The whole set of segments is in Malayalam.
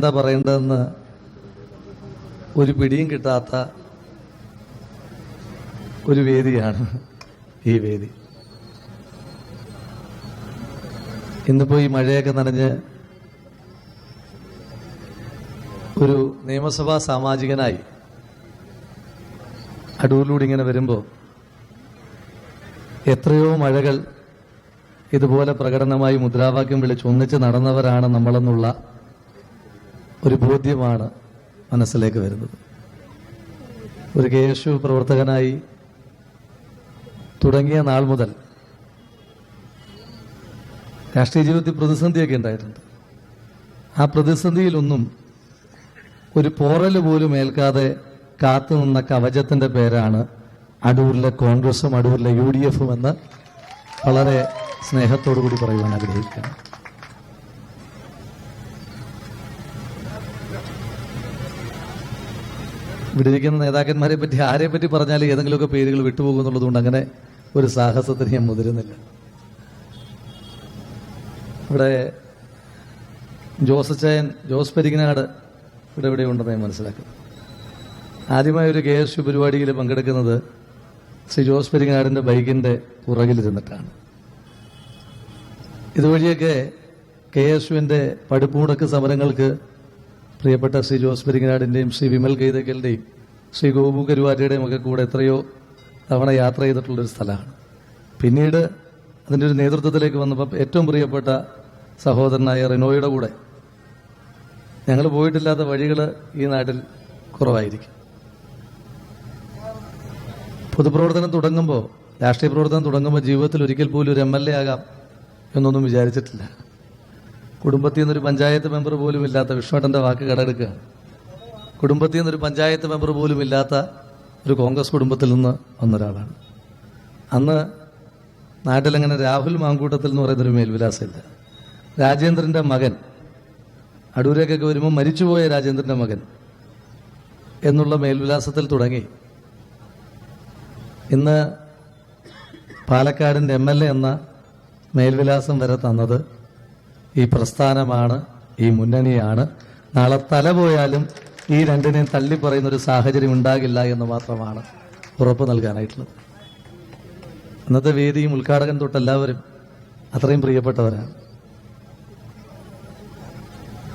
എന്താ പറയേണ്ടതെന്ന് ഒരു പിടിയും കിട്ടാത്ത ഒരു വേദിയാണ് ഈ വേദി. ഇന്നിപ്പോ ഈ മഴയൊക്കെ നനഞ്ഞ് ഒരു നിയമസഭാ സാമാജികനായി അടൂരിലൂടെ ഇങ്ങനെ വരുമ്പോൾ എത്രയോ മഴകൾ ഇതുപോലെ പ്രകടനമായി മുദ്രാവാക്യം വിളിച്ച് ഒന്നിച്ച് നടന്നവരാണ് നമ്മളെന്നുള്ള ഒരു ബോധ്യമാണ് മനസ്സിലേക്ക് വരുന്നത്. ഒരു കെ എസ് യു പ്രവർത്തകനായി തുടങ്ങിയ നാൾ മുതൽ രാഷ്ട്രീയ ജീവിതത്തിൽ പ്രതിസന്ധിയൊക്കെ ഉണ്ടായിട്ടുണ്ട്. ആ പ്രതിസന്ധിയിലൊന്നും ഒരു പോറൽ പോലും ഏൽക്കാതെ കാത്തു നിന്ന കവചത്തിന്റെ പേരാണ് അടൂരിലെ കോൺഗ്രസും അടൂരിലെ യു ഡി എഫും എന്ന് വളരെ സ്നേഹത്തോടു കൂടി പറയുവാൻ ആഗ്രഹിക്കുകയാണ് ഇവിടെ ഇരിക്കുന്ന നേതാക്കന്മാരെ പറ്റി ആരെ പറ്റി പറഞ്ഞാൽ ഏതെങ്കിലുമൊക്കെ പേരുകൾ വിട്ടുപോകുന്നുള്ളതുകൊണ്ട് അങ്ങനെ ഒരു സാഹസത്തിന് ഞാൻ മുതിരുന്നില്ല. ഇവിടെ ജോസച്ചയൻ ജോസ് പെരിങ്ങനാട് ഇവിടെ ഇവിടെ ഉണ്ടെന്ന് ഞാൻ മനസ്സിലാക്കും. ആദ്യമായ ഒരു കെ എസ് യു പരിപാടിയിൽ പങ്കെടുക്കുന്നത് ശ്രീ ജോസ് പെരിങ്ങനാടിന്റെ ബൈക്കിന്റെ പുറകിലിരുന്നിട്ടാണ്. ഇതുവഴിയൊക്കെ കെ എസ് യുവിന്റെ പടുപ്പുമുടക്ക് സമരങ്ങൾക്ക് പ്രിയപ്പെട്ട ശ്രീ ജോസ് പെരിങ്ങനാടിന്റെയും ശ്രീ വിമൽ ഗൈതക്കലിന്റെയും ശ്രീ ഗോപു കരുവാറ്റയുടെയും ഒക്കെ കൂടെ എത്രയോ തവണ യാത്ര ചെയ്തിട്ടുള്ളൊരു സ്ഥലമാണ്. പിന്നീട് അതിന്റെ ഒരു നേതൃത്വത്തിലേക്ക് വന്നപ്പോൾ ഏറ്റവും പ്രിയപ്പെട്ട സഹോദരനായ റിനോയുടെ കൂടെ ഞങ്ങൾ പോയിട്ടില്ലാത്ത വഴികൾ ഈ നാട്ടിൽ കുറവായിരിക്കും. പൊതുപ്രവർത്തനം തുടങ്ങുമ്പോൾ രാഷ്ട്രീയ പ്രവർത്തനം തുടങ്ങുമ്പോൾ ജീവിതത്തിൽ ഒരിക്കൽ പോലും ഒരു എം എൽ എ ആകാം എന്നൊന്നും വിചാരിച്ചിട്ടില്ല. കുടുംബത്തിൽ നിന്നൊരു പഞ്ചായത്ത് മെമ്പർ പോലും ഇല്ലാത്ത വിശ്വട്ടന്റെ വാക്ക് കടമെടുക്കുക. കുടുംബത്തിൽ നിന്നൊരു പഞ്ചായത്ത് മെമ്പർ പോലും ഇല്ലാത്ത ഒരു കോൺഗ്രസ് കുടുംബത്തിൽ നിന്ന് വന്ന ഒരാളാണ്. അന്ന് നാട്ടിലങ്ങനെ രാഹുൽ മാങ്കൂട്ടത്തിൽ എന്ന് പറയുന്നൊരു മേൽവിലാസമില്ല. രാജേന്ദ്രന്റെ മകൻ അടൂരേക്കൊക്കെ വരുമ്പോൾ മരിച്ചുപോയ രാജേന്ദ്രന്റെ മകൻ എന്നുള്ള മേൽവിലാസത്തിൽ തുടങ്ങി. ഇന്ന് പാലക്കാടിന്റെ എം എൽ എ എന്ന മേൽവിലാസം വരെ തന്നത് ഈ പ്രസ്ഥാനമാണ് ഈ മുന്നണിയാണ്. നാളെ തല പോയാലും ഈ രണ്ടിനെയും തള്ളി പറയുന്ന ഒരു സാഹചര്യം ഉണ്ടാകില്ല എന്ന് മാത്രമാണ് ഉറപ്പ് നൽകാനായിട്ടുള്ളത്. അന്നത്തെ വേദിയും ഉദ്ഘാടകൻ തൊട്ട് എല്ലാവരും അത്രയും പ്രിയപ്പെട്ടവരാണ്.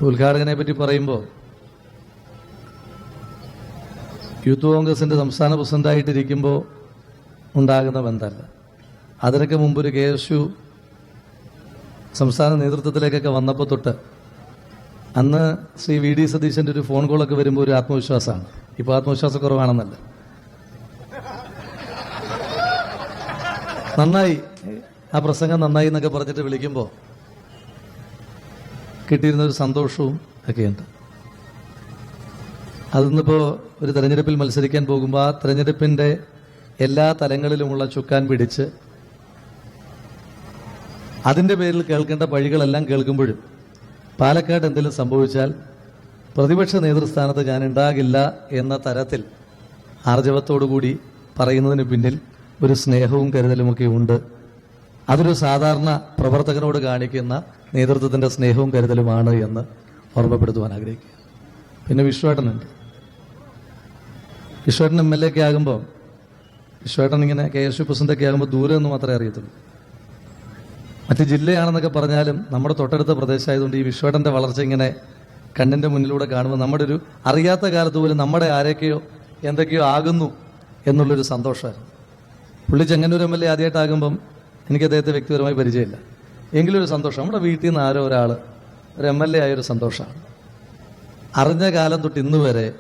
ഉദ്ഘാടകനെ പറ്റി പറയുമ്പോൾ യൂത്ത് കോൺഗ്രസിന്റെ സംസ്ഥാന പ്രസിഡന്റായിട്ടിരിക്കുമ്പോൾ ഉണ്ടാകുന്ന ബന്ധമല്ല. അതിനൊക്കെ മുമ്പ് ഒരു കെ എസ് യു സംസ്ഥാന നേതൃത്വത്തിലേക്കൊക്കെ വന്നപ്പോൾ തൊട്ട് അന്ന് ശ്രീ വി ഡി സതീശന്റെ ഒരു ഫോൺ കോളൊക്കെ വരുമ്പോൾ ഒരു ആത്മവിശ്വാസമാണ്. ഇപ്പോൾ ആത്മവിശ്വാസക്കുറവാണെന്നല്ല നന്നായി. ആ പ്രസംഗം നന്നായി എന്നൊക്കെ പറഞ്ഞിട്ട് വിളിക്കുമ്പോൾ കിട്ടിയിരുന്ന ഒരു സന്തോഷവും ഒക്കെയുണ്ട്. അതിന്നിപ്പോൾ ഒരു തെരഞ്ഞെടുപ്പിൽ മത്സരിക്കാൻ പോകുമ്പോൾ ആ തെരഞ്ഞെടുപ്പിന്റെ എല്ലാ തലങ്ങളിലുമുള്ള ചുക്കാൻ പിടിച്ച് അതിന്റെ പേരിൽ കേൾക്കേണ്ട വഴികളെല്ലാം കേൾക്കുമ്പോഴും പാലക്കാട് എന്തെങ്കിലും സംഭവിച്ചാൽ പ്രതിപക്ഷ നേതൃസ്ഥാനത്ത് ഞാൻ ഉണ്ടാകില്ല എന്ന തരത്തിൽ ആർജവത്തോടുകൂടി പറയുന്നതിന് പിന്നിൽ ഒരു സ്നേഹവും കരുതലുമൊക്കെ ഉണ്ട്. അതൊരു സാധാരണ പ്രവർത്തകനോട് കാണിക്കുന്ന നേതൃത്വത്തിന്റെ സ്നേഹവും കരുതലുമാണ് എന്ന് ഓർമ്മപ്പെടുത്തുവാൻ ആഗ്രഹിക്കുക പിന്നെ വിശ്വേട്ടനുണ്ട്. വിശ്വേട്ടൻ എം എൽ എ ഒക്കെ ആകുമ്പോൾ വിശ്വേട്ടൻ ഇങ്ങനെ കെ എസ് യു പ്രസിഡന്റൊക്കെ ആകുമ്പോൾ ദൂരെ എന്ന് മാത്രമേ അറിയത്തുള്ളൂ. മറ്റ് ജില്ലയാണെന്നൊക്കെ പറഞ്ഞാലും നമ്മുടെ തൊട്ടടുത്ത പ്രദേശമായതുകൊണ്ട് ഈ വിശ്വേട്ടന്റെ വളർച്ച ഇങ്ങനെ കണ്ണിന്റെ മുന്നിലൂടെ കാണുമ്പോൾ നമ്മുടെ ഒരു അറിയാത്ത കാലത്ത് പോലും നമ്മുടെ ആരൊക്കെയോ എന്തൊക്കെയോ ആകുന്നു എന്നുള്ളൊരു സന്തോഷമായിരുന്നു. പുള്ളി ചെങ്ങന്നൂർ എം എൽ എ ആദ്യമായിട്ടാകുമ്പം എനിക്ക് അദ്ദേഹത്തെ വ്യക്തിപരമായി പരിചയമില്ല. എങ്കിലും ഒരു സന്തോഷം. നമ്മുടെ വീട്ടിൽ നിന്ന് ആരോ ഒരാൾ ഒരു എം എൽ എ ആയൊരു സന്തോഷമാണ്. അറിഞ്ഞ കാലം തൊട്ട് ഇന്ന് വരെ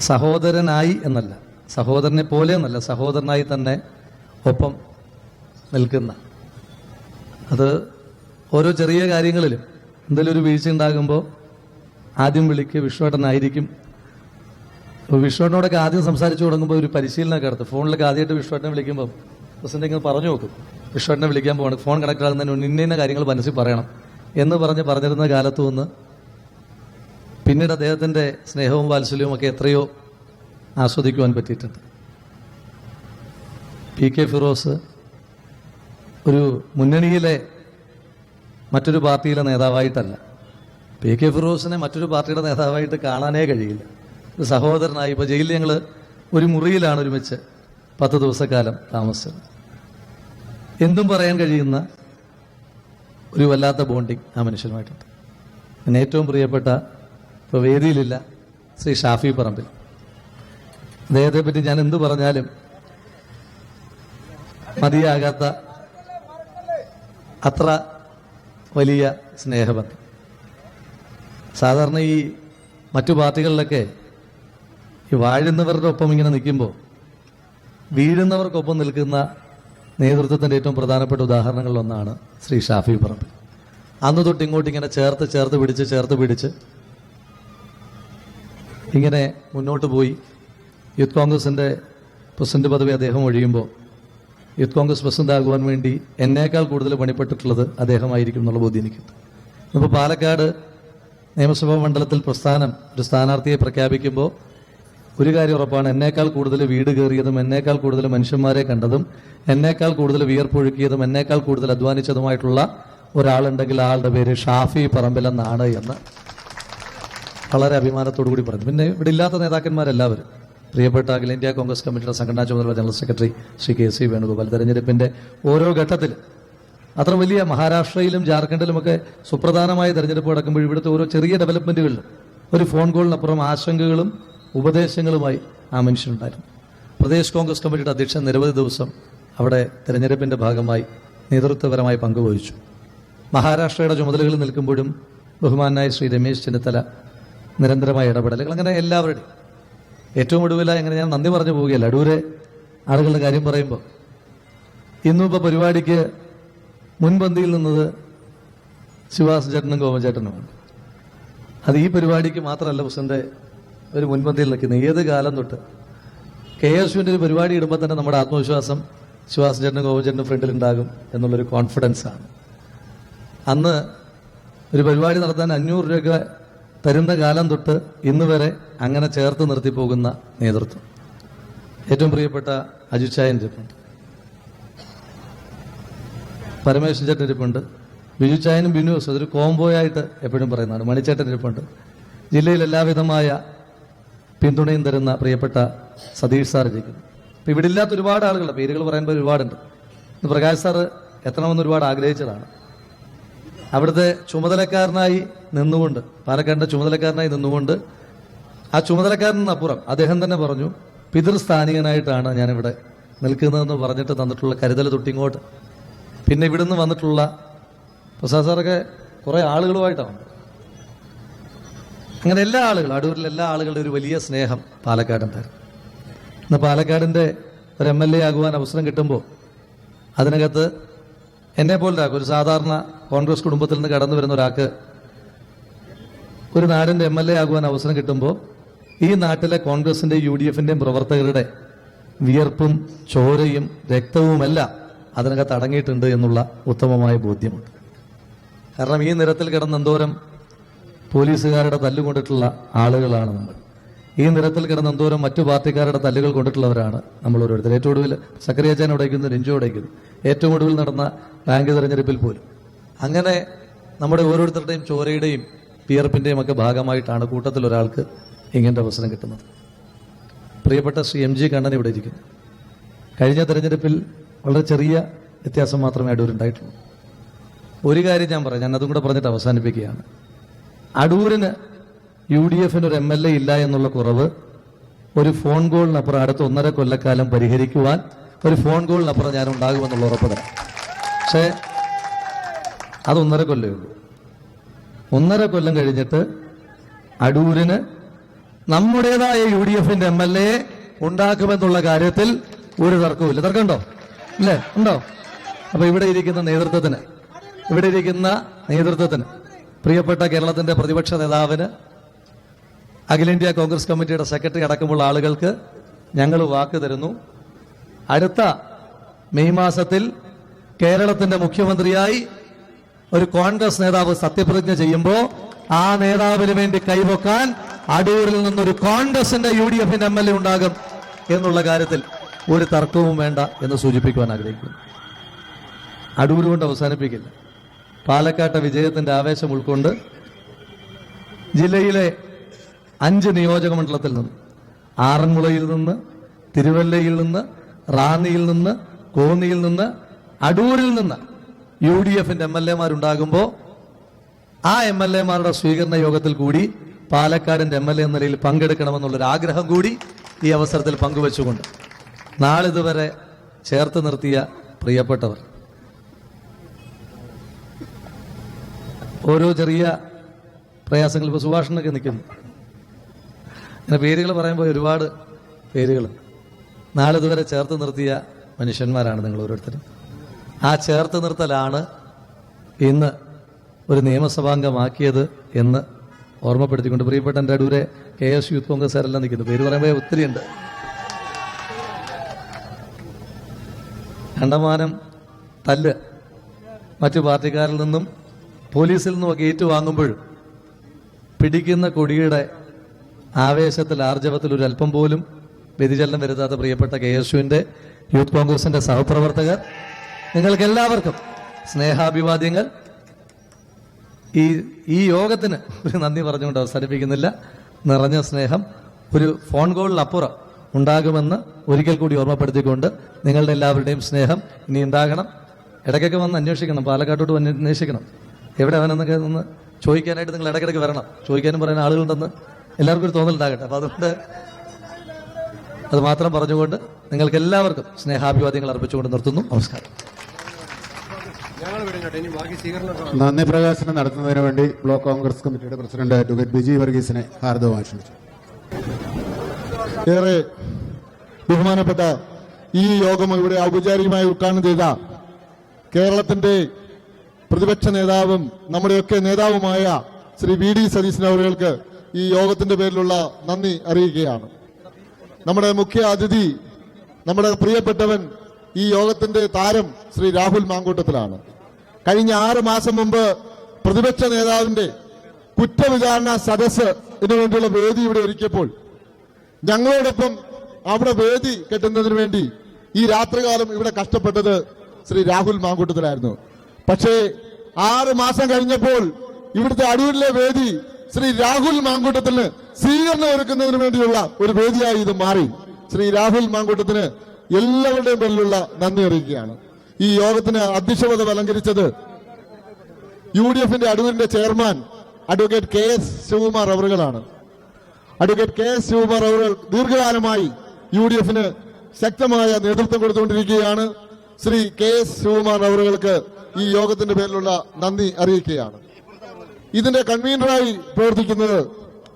സഹോദരനായി എന്നല്ല സഹോദരനെ പോലെ എന്നല്ല സഹോദരനായി തന്നെ ഒപ്പം നിൽക്കുന്ന. അത് ഓരോ ചെറിയ കാര്യങ്ങളിലും എന്തെങ്കിലും ഒരു വീഴ്ച ഉണ്ടാകുമ്പോൾ ആദ്യം വിളിക്ക് വിഷ്ണുവേട്ടനായിരിക്കും. വിഷ്ണുവേട്ടനോടൊക്കെ ആദ്യം സംസാരിച്ചു തുടങ്ങുമ്പോൾ ഒരു പരിശീലനമൊക്കെ നടത്തും. ഫോണിലൊക്കെ ആദ്യമായിട്ട് വിഷ്ണുവേട്ടനെ വിളിക്കുമ്പോൾ പ്രസിഡന്റ് ഇങ്ങനെ പറഞ്ഞു നോക്കും. വിഷ്ണുവേട്ടനെ വിളിക്കാൻ പോകണം ഫോൺ കണക്ട് ആകുന്നതിന് ഇന്ന കാര്യങ്ങൾ മനസ്സിൽ പറയണം എന്ന് പറഞ്ഞ് പറഞ്ഞിരുന്ന കാലത്തു നിന്ന് പിന്നീട് അദ്ദേഹത്തിന്റെ സ്നേഹവും വാത്സല്യവും ഒക്കെ എത്രയോ ആസ്വദിക്കുവാൻ പറ്റിയിട്ടുണ്ട്. പി കെ ഫിറോസ് ഒരു മുന്നണിയിലെ മറ്റൊരു പാർട്ടിയിലെ നേതാവായിട്ടല്ല. പി കെ ഫിറോസിനെ മറ്റൊരു പാർട്ടിയുടെ നേതാവായിട്ട് കാണാനേ കഴിയില്ല. ഒരു സഹോദരനായി. ഇപ്പോൾ ജയിലിൽ ഞങ്ങൾ ഒരു മുറിയിലാണ് ഒരുമിച്ച് പത്ത് ദിവസക്കാലം താമസിച്ചത്. എന്തും പറയാൻ കഴിയുന്ന ഒരു വല്ലാത്ത ബോണ്ടിങ് ആ മനുഷ്യനുമായിട്ടുണ്ട്. പിന്നെ ഏറ്റവും പ്രിയപ്പെട്ട ഇപ്പോൾ വേദിയിലില്ല ശ്രീ ഷാഫി പറമ്പിൽ. അദ്ദേഹത്തെ പറ്റി ഞാൻ എന്തു പറഞ്ഞാലും മതിയാകാത്ത അത്ര വലിയ സ്നേഹബന്ധം. സാധാരണ ഈ മറ്റു പാർട്ടികളിലൊക്കെ ഈ വാഴുന്നവരുടെ ഒപ്പം ഇങ്ങനെ നിൽക്കുമ്പോൾ വീഴുന്നവർക്കൊപ്പം നിൽക്കുന്ന നേതൃത്വത്തിന്റെ ഏറ്റവും പ്രധാനപ്പെട്ട ഉദാഹരണങ്ങളിലൊന്നാണ് ശ്രീ ഷാഫി പറമ്പിൽ അന്ന് തൊട്ട് ഇങ്ങോട്ട് ഇങ്ങനെ ചേർത്ത് ചേർത്ത് പിടിച്ച് ചേർത്ത് പിടിച്ച് ഇങ്ങനെ മുന്നോട്ട് പോയി. യൂത്ത് കോൺഗ്രസിന്റെ പ്രസിഡന്റ് പദവി അദ്ദേഹം ഒഴിയുമ്പോൾ യൂത്ത് കോൺഗ്രസ് പ്രസിഡന്റ് ആകുവാൻ വേണ്ടി എന്നേക്കാൾ കൂടുതൽ പണിപ്പെട്ടിട്ടുള്ളത് അദ്ദേഹമായിരിക്കും എന്നുള്ള ബോധ്യം എനിക്കുണ്ട്. ഇപ്പോൾ പാലക്കാട് നിയമസഭാ മണ്ഡലത്തിൽ പ്രസ്ഥാനം ഒരു സ്ഥാനാർത്ഥിയെ പ്രഖ്യാപിക്കുമ്പോൾ ഒരു കാര്യം ഉറപ്പാണ് എന്നേക്കാൾ കൂടുതൽ വീട് കയറിയതും എന്നേക്കാൾ കൂടുതൽ മനുഷ്യന്മാരെ കണ്ടതും എന്നേക്കാൾ കൂടുതൽ വിയർപ്പൊഴുക്കിയതും എന്നേക്കാൾ കൂടുതൽ അധ്വാനിച്ചതുമായിട്ടുള്ള ഒരാളുണ്ടെങ്കിൽ ആളുടെ പേര് ഷാഫി പറമ്പിലെന്നാണ് എന്ന് വളരെ അഭിമാനത്തോടു കൂടി പറഞ്ഞു. പിന്നെ ഇവിടെ ഇല്ലാത്ത നേതാക്കന്മാരെല്ലാവരും. പ്രിയപ്പെട്ട അഖിലേന്ത്യാ കോൺഗ്രസ് കമ്മിറ്റിയുടെ സംഘടനാ ചുമതല general secretary Shri K C Venugopal. തെരഞ്ഞെടുപ്പിന്റെ ഓരോ ഘട്ടത്തിൽ അത്ര വലിയ മഹാരാഷ്ട്രയിലും ജാർഖണ്ഡിലുമൊക്കെ സുപ്രധാനമായ തെരഞ്ഞെടുപ്പ് നടക്കുമ്പോൾ ഇവിടുത്തെ ഓരോ ചെറിയ ഡെവലപ്മെന്റുകളിലും ഒരു ഫോൺ കോളിനപ്പുറം ആശങ്കകളും ഉപദേശങ്ങളുമായി ആ മനുഷ്യനുണ്ടായിരുന്നു പ്രദേശ് കോൺഗ്രസ് കമ്മിറ്റിയുടെ അധ്യക്ഷൻ നിരവധി ദിവസം അവിടെ തെരഞ്ഞെടുപ്പിന്റെ ഭാഗമായി നേതൃത്വപരമായി പങ്കുവഹിച്ചു. മഹാരാഷ്ട്രയുടെ ചുമതലകളിൽ നിൽക്കുമ്പോഴും ബഹുമാനായ ശ്രീ രമേശ് ചെന്നിത്തല നിരന്തരമായ ഇടപെടലുകൾ അങ്ങനെ എല്ലാവരുടെയും ഏറ്റവും ഒടുവില എങ്ങനെ ഞാൻ നന്ദി പറഞ്ഞു പോവുകയല്ല. അടൂരെ ആളുകളുടെ കാര്യം പറയുമ്പോൾ ഇന്നും ഇപ്പോൾ പരിപാടിക്ക് മുൻപന്തിയിൽ നിന്നത് ശിവാസ് ചേട്ടനും ഗോമചേട്ടനുമാണ് അത് ഈ പരിപാടിക്ക് മാത്രമല്ല പ്രസിഡന്റ് ഒരു മുൻപന്തിയിൽ നിൽക്കുന്നത്. ഏത് കാലം തൊട്ട് കെ എസ് യുവിന്റെ ഒരു പരിപാടി ഇടുമ്പോൾ തന്നെ നമ്മുടെ ആത്മവിശ്വാസം ശിവാസ് ചേട്ടനും ഗോമചേട്ടനും ഫ്രണ്ടിൽ ഉണ്ടാകും എന്നുള്ളൊരു കോൺഫിഡൻസ് ആണ്. അന്ന് ഒരു പരിപാടി നടത്താൻ അഞ്ഞൂറ് രൂപ തരുന്ന കാലം തൊട്ട് ഇന്ന് വരെ അങ്ങനെ ചേർത്ത് നിർത്തി പോകുന്ന നേതൃത്വം. ഏറ്റവും പ്രിയപ്പെട്ട അജിച്ചായൻ ഇരിപ്പുണ്ട് പരമേശ്വരൻ ചേട്ടൻ ഇരിപ്പുണ്ട് ബിജു ചായനും ബിനുസ് അതൊരു കോംബോയായിട്ട് എപ്പോഴും പറയുന്നതാണ്. മണിച്ചേട്ടൻ ഇരിപ്പുണ്ട് ജില്ലയിൽ എല്ലാവിധമായ പിന്തുണയും തരുന്ന പ്രിയപ്പെട്ട സതീഷ് സാർ ഇരിക്കുന്നു ഇപ്പം ഇവിടെ ഇല്ലാത്ത ഒരുപാട് ആളുകളുടെ പേരുകൾ പറയുമ്പോൾ ഒരുപാടുണ്ട്. പ്രകാശ് സാറ് എത്തണമെന്ന് ഒരുപാട് ആഗ്രഹിച്ചതാണ്. അവിടുത്തെ ചുമതലക്കാരനായി നിന്നുകൊണ്ട് പാലക്കാടിന്റെ ചുമതലക്കാരനായി നിന്നുകൊണ്ട് ആ ചുമതലക്കാരൻ ചുമതലക്കാരനപ്പുറം അദ്ദേഹം തന്നെ പറഞ്ഞു പിതൃസ്ഥാനികനായിട്ടാണ് ഞാനിവിടെ നിൽക്കുന്നതെന്ന് പറഞ്ഞിട്ട് തന്നിട്ടുള്ള കരുതൽ തൊട്ടിങ്ങോട്ട് പിന്നെ ഇവിടുന്ന് വന്നിട്ടുള്ള പ്രസാദ് സാറൊക്കെ കുറേ ആളുകളുമായിട്ടാണ് അങ്ങനെ എല്ലാ ആളുകളും അടൂരിലെ എല്ലാ ആളുകളുടെ ഒരു വലിയ സ്നേഹം പാലക്കാടുണ്ടായിരുന്നു ഇന്ന് പാലക്കാടിന്റെ ഒരു എം എൽ എ ആകുവാൻ അവസരം കിട്ടുമ്പോൾ അതിനകത്ത് എന്നെ പോലൊരാൾക്ക് ഒരു സാധാരണ കോൺഗ്രസ് കുടുംബത്തിൽ നിന്ന് കടന്നു വരുന്ന ഒരാൾക്ക് ഒരു നാടിന്റെ എം എൽ എ ആകുവാൻ അവസരം കിട്ടുമ്പോൾ ഈ നാട്ടിലെ കോൺഗ്രസിന്റെ യു ഡി എഫിന്റെയും പ്രവർത്തകരുടെ വിയർപ്പും ചോരയും രക്തവുമെല്ലാം അതിനകത്ത് അടങ്ങിയിട്ടുണ്ട് എന്നുള്ള ഉത്തമമായ ബോധ്യമുണ്ട്. കാരണം ഈ നിരത്തിൽ കിടന്ന് എന്തോരം പോലീസുകാരുടെ തല്ലുകൊണ്ടിട്ടുള്ള ആളുകളാണ് നമ്മൾ. ഈ നിരത്തിൽ കിടന്ന് എന്തോരം മറ്റു പാർട്ടിക്കാരുടെ തല്ലുകൾ കൊണ്ടിട്ടുള്ളവരാണ് നമ്മൾ ഓരോരുത്തർ. ഏറ്റവും ഒടുവിൽ സക്രിയച്ചാൻ ഉടയ്ക്കുന്നു രഞ്ജു ഉടയ്ക്കുന്നു ഏറ്റവും ഒടുവിൽ നടന്ന ബാങ്ക് തെരഞ്ഞെടുപ്പിൽ പോലും. അങ്ങനെ നമ്മുടെ ഓരോരുത്തരുടെയും ചോരയുടെയും വിയർപ്പിന്റെയും ഒക്കെ ഭാഗമായിട്ടാണ് കൂട്ടത്തിൽ ഒരാൾക്ക് ഇങ്ങനത്തെ അവസരം കിട്ടുന്നത്. പ്രിയപ്പെട്ട ശ്രീ എം ജി കണ്ണൻ ഇവിടെ ഇരിക്കുന്നു. കഴിഞ്ഞ തെരഞ്ഞെടുപ്പിൽ വളരെ ചെറിയ വ്യത്യാസം മാത്രമേ അടൂരുണ്ടായിട്ടുള്ളൂ ഒരു കാര്യം ഞാൻ പറയാം ഞാൻ അതും കൂടെ പറഞ്ഞിട്ട് അവസാനിപ്പിക്കുകയാണ്. അടൂരിന് യു ഡി എഫിന് ഒരു എം എൽ എ ഇല്ല എന്നുള്ള കുറവ് ഒരു ഫോൺ കോളിനപ്പുറം അടുത്ത ഒന്നര കൊല്ലക്കാലം പരിഹരിക്കുവാൻ ഒരു ഫോൺ കോളിനപ്പുറം ഞാൻ ഉണ്ടാകുമെന്നുള്ള ഉറപ്പ് തരാം. പക്ഷേ അത് ഒന്നര കൊല്ലമേ ഉള്ളൂ. ഒന്നര കൊല്ലം കഴിഞ്ഞിട്ട് അടൂരിന് നമ്മുടേതായ യു ഡി എഫിന്റെ എം എൽ എ ഉണ്ടാക്കുമെന്നുള്ള കാര്യത്തിൽ ഒരു തർക്കവുമില്ല. തർക്കമുണ്ടോ? അല്ലേ ഉണ്ടോ? അപ്പൊ ഇവിടെ ഇരിക്കുന്ന നേതൃത്വത്തിന് ഇവിടെ ഇരിക്കുന്ന നേതൃത്വത്തിന് പ്രിയപ്പെട്ട കേരളത്തിന്റെ പ്രതിപക്ഷ നേതാവിന് അഖിലേന്ത്യാ കോൺഗ്രസ് കമ്മിറ്റിയുടെ സെക്രട്ടറി അടക്കമുള്ള ആളുകൾക്ക് ഞങ്ങൾ വാക്ക് തരുന്നു. അടുത്ത മെയ് മാസത്തിൽ കേരളത്തിന്റെ മുഖ്യമന്ത്രിയായി ഒരു കോൺഗ്രസ് നേതാവ് സത്യപ്രതിജ്ഞ ചെയ്യുമ്പോൾ ആ നേതാവിന് വേണ്ടി കൈവക്കാൻ അടൂരിൽ നിന്നൊരു കോൺഗ്രസിന്റെ യു ഡി എഫിന്റെ എം എൽ എ ഉണ്ടാകും എന്നുള്ള കാര്യത്തിൽ ഒരു തർക്കവും വേണ്ട എന്ന് സൂചിപ്പിക്കുവാൻ ആഗ്രഹിക്കുന്നു. അടൂർ കൊണ്ട് അവസാനിപ്പിക്കില്ല. പാലക്കാട്ടെ വിജയത്തിന്റെ ആവേശം ഉൾക്കൊണ്ട് ജില്ലയിലെ അഞ്ച് നിയോജക മണ്ഡലത്തിൽ നിന്ന് ആറന്മുളയിൽ നിന്ന് തിരുവല്ലയിൽ നിന്ന് റാന്നിയിൽ നിന്ന് കോന്നിയിൽ നിന്ന് അടൂരിൽ നിന്ന് യു ഡി എഫിന്റെ എം എൽ എമാരുണ്ടാകുമ്പോൾ ആ എം എൽ എമാരുടെ സ്വീകരണ യോഗത്തിൽ കൂടി പാലക്കാടിന്റെ എം എൽ എ എന്ന നിലയിൽ പങ്കെടുക്കണമെന്നുള്ളൊരു ആഗ്രഹം കൂടി ഈ അവസരത്തിൽ പങ്കുവച്ചുകൊണ്ട് നാളിതുവരെ ചേർത്ത് നിർത്തിയ പ്രിയപ്പെട്ടവർ. ഓരോ ചെറിയ പ്രയാസങ്ങൾ ഇപ്പോൾ സുഭാഷണൊക്കെ നിൽക്കുന്നു. അങ്ങനെ പേരുകൾ പറയുമ്പോൾ ഒരുപാട് പേരുകൾ നാളിതുവരെ ചേർത്ത് നിർത്തിയ മനുഷ്യന്മാരാണ് നിങ്ങൾ ഓരോരുത്തരും. ആ ചേർത്ത് നിർത്തലാണ് ഇന്ന് ഒരു നിയമസഭാംഗമാക്കിയത് എന്ന് ഓർമ്മപ്പെടുത്തിക്കൊണ്ട് പ്രിയപ്പെട്ട എന്റെ അടൂരെ കെ എസ് യൂത്ത് കോൺഗ്രസ്സുകാരെല്ലാം നിൽക്കുന്നു. പേര് പറയുമ്പോൾ ഒത്തിരിയുണ്ട്. കണ്ടമാനം തല്ല് മറ്റു പാർട്ടിക്കാരിൽ നിന്നും പോലീസിൽ നിന്നുമൊക്കെ ഏറ്റുവാങ്ങുമ്പോൾ പിടിക്കുന്ന കൊടിയുടെ ആവേശത്തിൽ ആർജവത്തിൽ ഒരു അല്പം പോലും വ്യതിചലനം വരുത്താത്ത പ്രിയപ്പെട്ട കെ എസ് യുവിന്റെ യൂത്ത് കോൺഗ്രസിന്റെ സഹപ്രവർത്തകർ നിങ്ങൾക്ക് എല്ലാവർക്കും സ്നേഹാഭിവാദ്യങ്ങൾ. ഈ ഈ യോഗത്തിന് ഒരു നന്ദി പറഞ്ഞുകൊണ്ട് അവസാനിപ്പിക്കുന്നില്ല. നിറഞ്ഞ സ്നേഹം ഒരു ഫോൺ കോളിനപ്പുറം ഉണ്ടാകുമെന്ന് ഒരിക്കൽ കൂടി ഓർമ്മപ്പെടുത്തിക്കൊണ്ട് നിങ്ങളുടെ എല്ലാവരുടെയും സ്നേഹം ഇനി ഉണ്ടാകണം. ഇടയ്ക്കൊക്കെ വന്ന് അന്വേഷിക്കണം പാലക്കാട്ടോട്ട് വന്ന് അന്വേഷിക്കണം. എവിടെ അവനെന്നൊക്കെ നിന്ന് ചോദിക്കാനായിട്ട് നിങ്ങൾ ഇടയ്ക്കിടയ്ക്ക് വരണം. ചോദിക്കാനും പറയുന്ന ആളുകളുണ്ടെന്ന് എല്ലാവർക്കും ഒരു തോന്നലുണ്ടാകട്ടെ. അപ്പോൾ അതുകൊണ്ട് അത് മാത്രം പറഞ്ഞുകൊണ്ട് നിങ്ങൾക്ക് എല്ലാവർക്കും സ്നേഹാഭിവാദ്യങ്ങൾ അർപ്പിച്ചുകൊണ്ട് നിർത്തുന്നു. നമസ്കാരം. നന്ദി പ്രകാശനം നടത്തുന്നതിന് വേണ്ടി ബ്ലോക്ക് കോൺഗ്രസ് കമ്മിറ്റിയുടെ പ്രസിഡന്റ് അഡ്വക്കേറ്റ് ബിജി വർഗീസിനെ ഹാർദവമായി ക്ഷണിച്ചു ഏറെ ബഹുമാനപ്പെട്ട ഈ യോഗം ഇവിടെ ഔപചാരികമായി ഉദ്ഘാടനം ചെയ്ത കേരളത്തിന്റെ പ്രതിപക്ഷ നേതാവും നമ്മുടെയൊക്കെ നേതാവുമായ ശ്രീ വി ഡി സതീശൻ അവരുകൾക്ക് ഈ യോഗത്തിന്റെ പേരിലുള്ള നന്ദി അറിയിക്കുകയാണ്. നമ്മുടെ മുഖ്യ അതിഥി നമ്മുടെ പ്രിയപ്പെട്ടവൻ ഈ യോഗത്തിന്റെ താരം ശ്രീ രാഹുൽ മാങ്കൂട്ടത്തിലാണ്. കഴിഞ്ഞ ആറ് മാസം മുമ്പ് പ്രതിപക്ഷ നേതാവിന്റെ കുറ്റവിചാരണ സദസ് ഇതിനു വേണ്ടിയുള്ള വേദി ഇവിടെ ഒരുക്കിയപ്പോൾ ഞങ്ങളോടൊപ്പം അവിടെ വേദി കെട്ടുന്നതിന് വേണ്ടി ഈ രാത്രികാലം ഇവിടെ കഷ്ടപ്പെട്ടത് ശ്രീ രാഹുൽ മാങ്കൂട്ടത്തിലായിരുന്നു. പക്ഷേ ആറ് മാസം കഴിഞ്ഞപ്പോൾ ഇവിടുത്തെ അടൂരിലെ വേദി ശ്രീ രാഹുൽ മാങ്കൂട്ടത്തിന് സ്വീകരണം ഒരുക്കുന്നതിന് വേണ്ടിയുള്ള ഒരു വേദിയായി ഇത് മാറി. ശ്രീ രാഹുൽ മാങ്കൂട്ടത്തിന് എല്ലാവരുടെയും പേരിലുള്ള നന്ദി അറിയിക്കുകയാണ്. ഈ യോഗത്തിന് അധ്യക്ഷപദം അലങ്കരിച്ചത് യു ഡി എഫിന്റെ അടൂരിന്റെ chairman advocate K S Sivakumar അവറുകളാണ്. Advocate K S Sivakumar അവറുകൾ ദീർഘകാലമായി യു ഡി എഫിന് ശക്തമായ നേതൃത്വം കൊടുത്തുകൊണ്ടിരിക്കുകയാണ്. ശ്രീ കെ എസ് ശിവകുമാർ അവറുകൾക്ക് ഈ യോഗത്തിന്റെ പേരിലുള്ള നന്ദി അറിയിക്കുകയാണ്. ഇതിന്റെ കൺവീനറായി പ്രവർത്തിക്കുന്നത്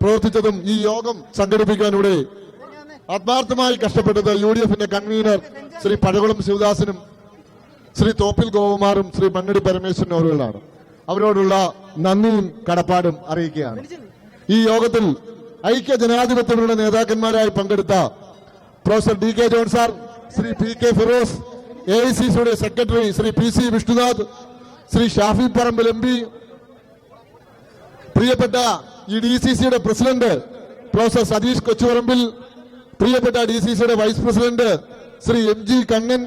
പ്രവർത്തിച്ചതും ഈ യോഗം സംഘടിപ്പിക്കാൻ ആത്മാർത്ഥമായി കഷ്ടപ്പെട്ടത് യു ഡി എഫിന്റെ കൺവീനർ ശ്രീ പഴകുളം ശിവദാസനും ശ്രീ തോപ്പിൽ ഗോപകുമാറും ശ്രീ മണ്ണടി പരമേശ്വരനും അവരുകളാണ്. അവരോടുള്ള നന്ദിയും കടപ്പാടും അറിയിക്കുകയാണ്. ഈ യോഗത്തിൽ ഐക്യ ജനാധിപത്യമുള്ള നേതാക്കന്മാരായി പങ്കെടുത്ത professor D K John sir Shri P K Firoz A I C സിയുടെ secretary Shri P C Vishnunath Shri Shafi Parambil M P പ്രിയപ്പെട്ട ഈ ഡി സി സിയുടെ പ്രസിഡന്റ് പ്രൊഫസർ സതീഷ് കൊച്ചുപറമ്പിൽ പ്രിയപ്പെട്ട ഡി സി സിയുടെ vice president Shri M G Kannan